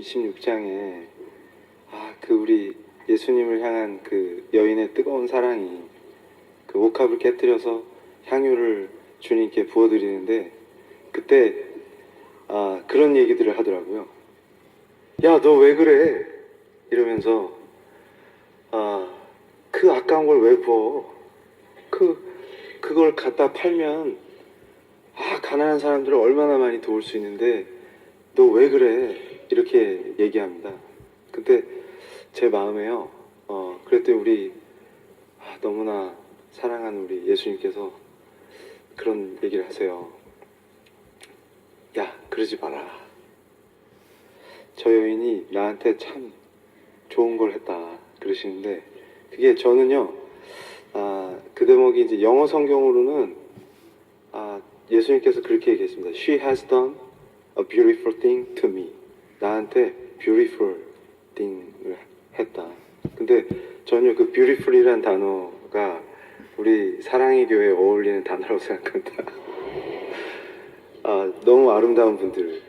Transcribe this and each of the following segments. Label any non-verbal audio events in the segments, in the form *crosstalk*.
26장에 아, 그 우리 예수님을 향한 그 여인의 뜨거운 사랑이 그 옥합을 깨뜨려서 향유를 주님께 부어드리는데 그때 아, 그런 얘기들을 하더라고요. 야, 너 왜 그래? 이러면서 아, 그 아까운 걸 왜 부어? 그 그걸 갖다 팔면 아, 가난한 사람들을 얼마나 많이 도울 수 있는데 너 왜 그래? 이렇게 얘기합니다. 근데 제 마음에요. 어, 그랬더니 우리 아, 너무나 사랑하는 우리 예수님께서 그런 얘기를 하세요. 야, 그러지 마라. 저 여인이 나한테 참 좋은 걸 했다. 그러시는데 그게 저는요. 아, 그 대목이 이제 영어 성경으로는 아, 예수님께서 그렇게 얘기했습니다. She has done a beautiful thing to me. 나한테 beautiful thing을 했다. 근데 전혀 그 beautiful이란 단어가 우리 사랑의 교회에 어울리는 단어라고 *laughs* 생각합니다. 아, 너무 아름다운 분들,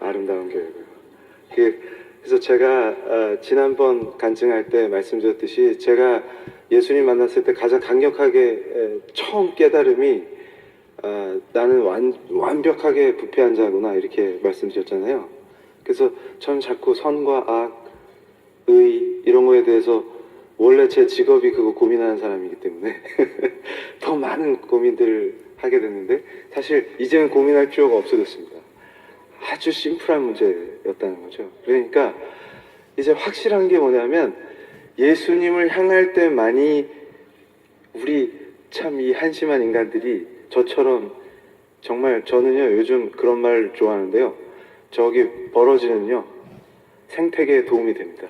아름다운 교회고요. 그, 그래서 제가 아, 지난번 간증할 때 말씀드렸듯이 제가 예수님 만났을 때 가장 강력하게 에, 처음 깨달음이 아, 나는 완, 완벽하게 부패한 자구나 이렇게 말씀드렸잖아요. 그래서 전 자꾸 선과 악, 의 이런 거에 대해서 원래 제 직업이 그거 고민하는 사람이기 때문에 *laughs* 더 많은 고민들을 하게 됐는데 사실 이제는 고민할 필요가 없어졌습니다. 아주 심플한 문제였다는 거죠. 그러니까 이제 확실한 게 뭐냐면 예수님을 향할 때만이 우리 참 이 한심한 인간들이 저처럼 정말 저는요 요즘 그런 말 좋아하는데요. 저기 버러지는요 생태계에 도움이 됩니다.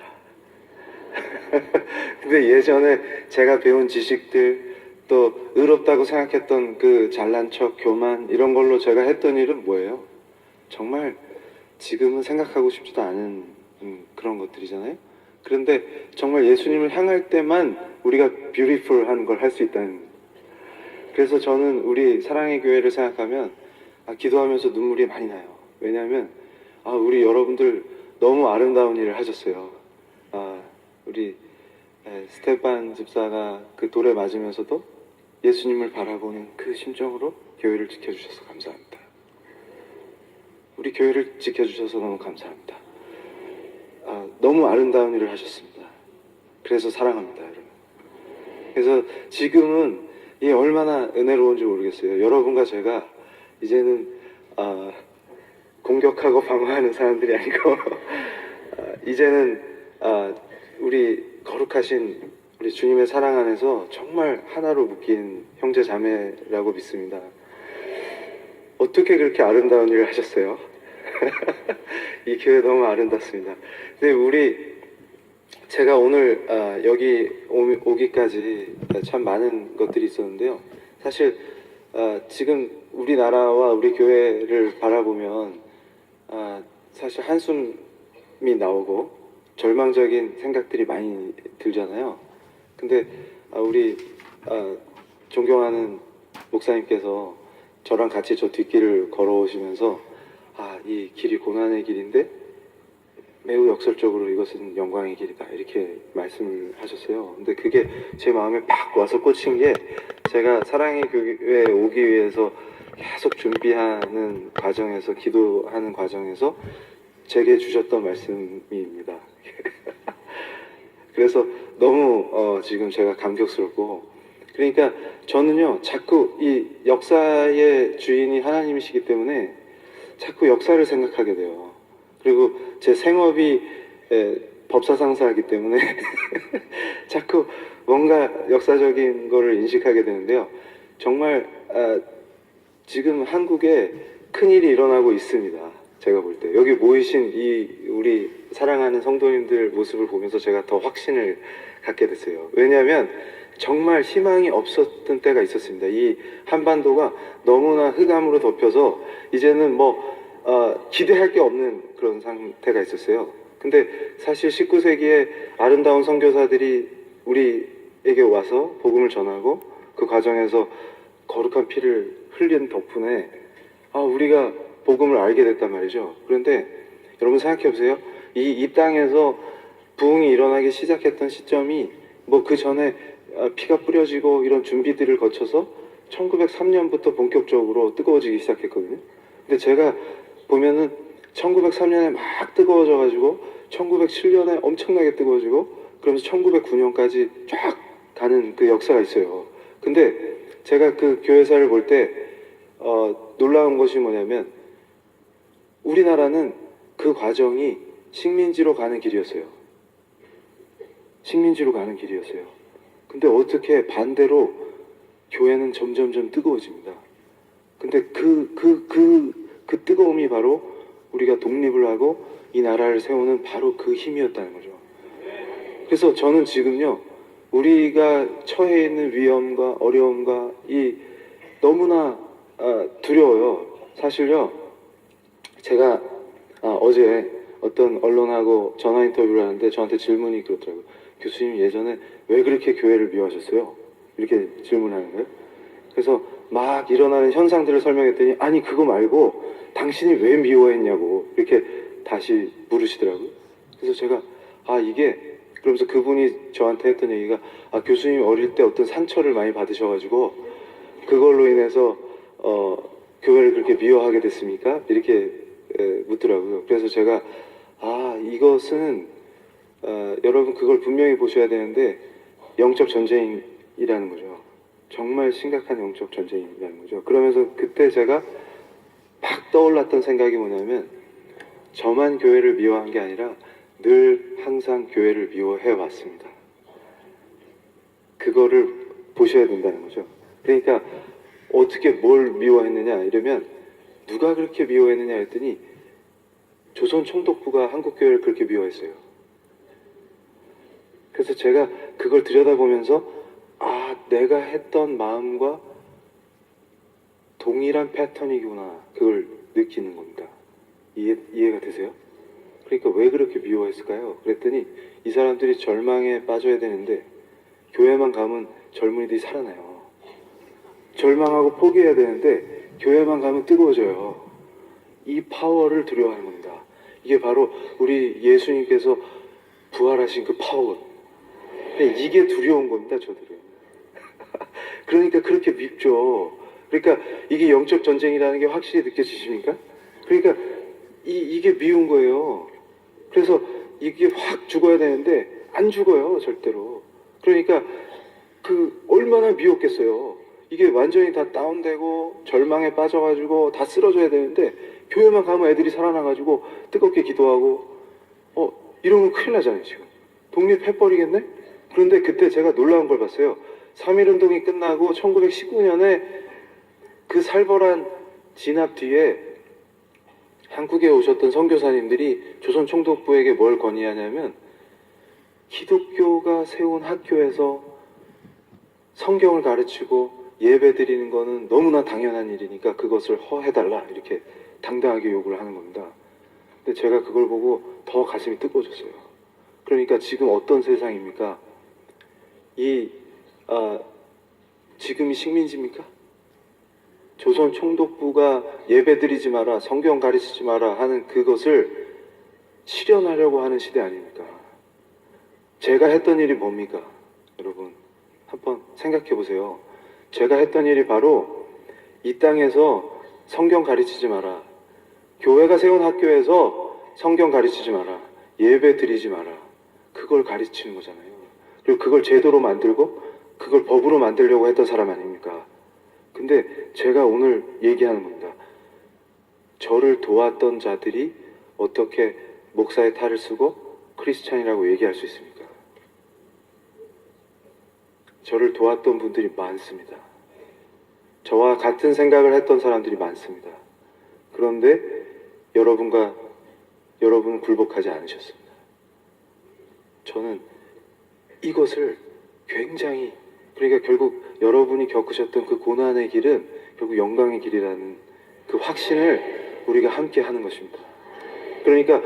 *laughs* 근데 예전에 제가 배운 지식들 또 의롭다고 생각했던 그 잘난 척, 교만 이런 걸로 제가 했던 일은 뭐예요? 정말 지금은 생각하고 싶지도 않은 음, 그런 것들이잖아요. 그런데 정말 예수님을 향할 때만 우리가 뷰티풀한 걸 할 수 있다는. 그래서 저는 우리 사랑의 교회를 생각하면 아, 기도하면서 눈물이 많이 나요. 왜냐하면 아, 우리 여러분들 너무 아름다운 일을 하셨어요. 아, 우리 에, 스테반 집사가 그 돌에 맞으면서도 예수님을 바라보는 그 심정으로 교회를 지켜주셔서 감사합니다. 우리 교회를 지켜주셔서 너무 감사합니다. 아, 너무 아름다운 일을 하셨습니다. 그래서 사랑합니다, 여러분. 그래서 지금은 이 얼마나 은혜로운지 모르겠어요. 여러분과 제가 이제는 아, 공격하고 방어하는 사람들이 아니고 *laughs* 아, 이제는 아, 우리 거룩하신 우리 주님의 사랑 안에서 정말 하나로 묶인 형제 자매라고 믿습니다. 어떻게 그렇게 아름다운 일을 하셨어요? *laughs* 이 교회 너무 아름답습니다. 근데 우리 제가 오늘 아, 여기 오- 오기까지 참 많은 것들이 있었는데요. 사실 아, 지금 우리나라와 우리 교회를 바라보면 아, 사실 한숨이 나오고 절망적인 생각들이 많이 들잖아요. 근데 아, 우리 아, 존경하는 목사님께서 저랑 같이 저 뒷길을 걸어오시면서 아, 이 길이 고난의 길인데 매우 역설적으로 이것은 영광의 길이다 이렇게 말씀을 하셨어요. 근데 그게 제 마음에 팍 와서 꽂힌 게 제가 사랑의 교회에 오기 위해서 계속 준비하는 과정에서 기도하는 과정에서 제게 주셨던 말씀입니다. *laughs* 그래서 너무 어, 지금 제가 감격스럽고 그러니까 저는요 자꾸 이 역사의 주인이 하나님이시기 때문에 자꾸 역사를 생각하게 돼요. 그리고 제 생업이 에, 법사 상사이기 때문에 *laughs* 자꾸 뭔가 역사적인 거를 인식하게 되는데요. 정말 아, 지금 한국에 큰 일이 일어나고 있습니다. 제가 볼 때 여기 모이신 이 우리 사랑하는 성도님들 모습을 보면서 제가 더 확신을 갖게 됐어요. 왜냐하면 정말 희망이 없었던 때가 있었습니다. 이 한반도가 너무나 흑암으로 덮여서 이제는 뭐 어, 기대할 게 없는 그런 상태가 있었어요. 근데 사실 19세기에 아름다운 선교사들이 우리에게 와서 복음을 전하고 그 과정에서 거룩한 피를 흘린 덕분에 아, 우리가 복음을 알게 됐단 말이죠. 그런데 여러분 생각해 보세요. 이, 이 땅에서 부흥이 일어나기 시작했던 시점이 뭐 그 전에 아, 피가 뿌려지고 이런 준비들을 거쳐서 1903년부터 본격적으로 뜨거워지기 시작했거든요. 근데 제가 보면은 1903년에 막 뜨거워져가지고 1907년에 엄청나게 뜨거워지고 그러면서 1909년까지 쫙 가는 그 역사가 있어요. 근데 제가 그 교회사를 볼때 어, 놀라운 것이 뭐냐면 우리나라는 그 과정이 식민지로 가는 길이었어요. 식민지로 가는 길이었어요. 근데 어떻게 반대로 교회는 점점점 뜨거워집니다. 근데 그, 그, 그, 그 뜨거움이 바로 우리가 독립을 하고 이 나라를 세우는 바로 그 힘이었다는 거죠. 그래서 저는 지금요, 우리가 처해 있는 위험과 어려움과 이 너무나 아, 두려워요. 사실요, 제가 아, 어제 어떤 언론하고 전화 인터뷰를 하는데 저한테 질문이 그렇더라고요. 교수님 예전에 왜 그렇게 교회를 미워하셨어요? 이렇게 질문하는 거예요. 그래서 막 일어나는 현상들을 설명했더니 아니 그거 말고 당신이 왜 미워했냐고 이렇게 다시 물으시더라고요. 그래서 제가 아 이게 그러면서 그분이 저한테 했던 얘기가 아 교수님 어릴 때 어떤 상처를 많이 받으셔가지고 그걸로 인해서 어 교회를 그렇게 미워하게 됐습니까? 이렇게 에, 묻더라고요. 그래서 제가 아 이것은 어, 여러분 그걸 분명히 보셔야 되는데 영적 전쟁이라는 거죠. 정말 심각한 영적 전쟁이라는 거죠. 그러면서 그때 제가 팍 떠올랐던 생각이 뭐냐면 저만 교회를 미워한 게 아니라 늘 항상 교회를 미워해 왔습니다. 그거를 보셔야 된다는 거죠. 그러니까 어떻게 뭘 미워했느냐 이러면 누가 그렇게 미워했느냐 했더니 조선 총독부가 한국 교회를 그렇게 미워했어요. 그래서 제가 그걸 들여다보면서 아 내가 했던 마음과 동일한 패턴이구나 그걸 느끼는 겁니다. 이해 이해가 되세요? 그러니까 왜 그렇게 미워했을까요? 그랬더니 이 사람들이 절망에 빠져야 되는데 교회만 가면 젊은이들이 살아나요. 절망하고 포기해야 되는데 교회만 가면 뜨거워져요. 이 파워를 두려워하는 겁니다. 이게 바로 우리 예수님께서 부활하신 그 파워. 이게 두려운 겁니다, 저들은. *laughs* 그러니까 그렇게 밉죠. 그러니까 이게 영적 전쟁이라는 게 확실히 느껴지십니까? 그러니까 이, 이게 미운 거예요. 그래서 이게 확 죽어야 되는데 안 죽어요, 절대로. 그러니까 그 얼마나 미웠겠어요. 이게 완전히 다 다운되고 절망에 빠져가지고 다 쓰러져야 되는데 교회만 가면 애들이 살아나가지고 뜨겁게 기도하고 어 이러면 큰일 나잖아요 지금 독립해버리겠네? 그런데 그때 제가 놀라운 걸 봤어요. 3.1운동이 끝나고 1919년에 그 살벌한 진압 뒤에 한국에 오셨던 선교사님들이 조선 총독부에게 뭘 건의하냐면 기독교가 세운 학교에서 성경을 가르치고 예배 드리는 거는 너무나 당연한 일이니까 그것을 허해달라 이렇게 당당하게 요구를 하는 겁니다. 근데 제가 그걸 보고 더 가슴이 뜨거워졌어요. 그러니까 지금 어떤 세상입니까? 이 아, 지금이 식민지입니까? 조선 총독부가 예배 드리지 마라, 성경 가르치지 마라 하는 그것을 실현하려고 하는 시대 아닙니까? 제가 했던 일이 뭡니까? 여러분, 한번 생각해 보세요. 제가 했던 일이 바로 이 땅에서 성경 가르치지 마라. 교회가 세운 학교에서 성경 가르치지 마라. 예배 드리지 마라. 그걸 가르치는 거잖아요. 그리고 그걸 제도로 만들고 그걸 법으로 만들려고 했던 사람 아닙니까? 근데 제가 오늘 얘기하는 겁니다. 저를 도왔던 자들이 어떻게 목사의 탈을 쓰고 크리스찬이라고 얘기할 수 있습니까? 저를 도왔던 분들이 많습니다. 저와 같은 생각을 했던 사람들이 많습니다. 그런데 여러분과 여러분은 굴복하지 않으셨습니다. 저는 이것을 굉장히 그러니까 결국 여러분이 겪으셨던 그 고난의 길은 결국 영광의 길이라는 그 확신을 우리가 함께 하는 것입니다. 그러니까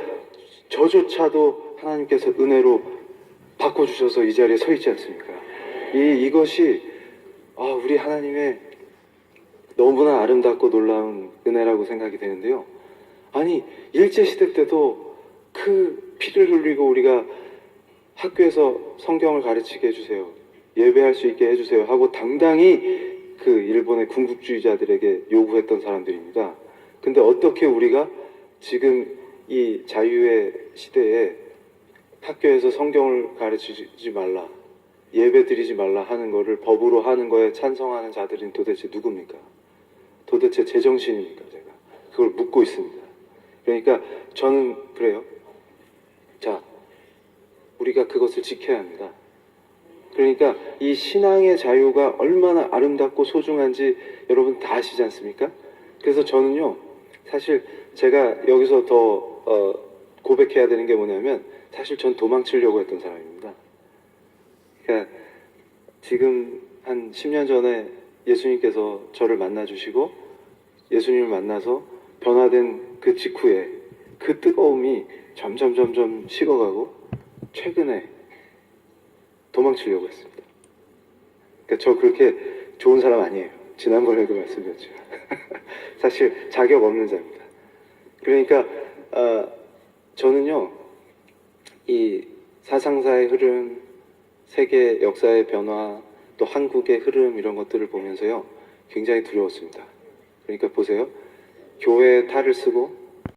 저조차도 하나님께서 은혜로 바꿔주셔서 이 자리에 서 있지 않습니까? 이, 이것이 아, 우리 하나님의 너무나 아름답고 놀라운 은혜라고 생각이 되는데요. 아니, 일제시대 때도 그 피를 흘리고 우리가 학교에서 성경을 가르치게 해주세요. 예배할 수 있게 해주세요. 하고 당당히 그 일본의 군국주의자들에게 요구했던 사람들입니다. 근데 어떻게 우리가 지금 이 자유의 시대에 학교에서 성경을 가르치지 말라, 예배 드리지 말라 하는 거를 법으로 하는 거에 찬성하는 자들은 도대체 누굽니까? 도대체 제정신입니까, 제가? 그걸 묻고 있습니다. 그러니까 저는 그래요. 자, 우리가 그것을 지켜야 합니다. 그러니까 이 신앙의 자유가 얼마나 아름답고 소중한지 여러분 다 아시지 않습니까? 그래서 저는요, 사실 제가 여기서 더 어, 고백해야 되는 게 뭐냐면 사실 전 도망치려고 했던 사람입니다. 그러니까 지금 한 10년 전에 예수님께서 저를 만나 주시고 예수님을 만나서 변화된 그 직후에 그 뜨거움이 점점 점점 식어가고 최근에 도망치려고 했습니다. 그러니까 저 그렇게 좋은 사람 아니에요. 지난번에도 말씀드렸지만 *laughs* 사실 자격 없는 자입니다. 그러니까 아, 저는요 이 사상사의 흐름, 세계 역사의 변화, 또 한국의 흐름 이런 것들을 보면서요 굉장히 두려웠습니다. 그러니까 보세요, 교회의 탈을 쓰고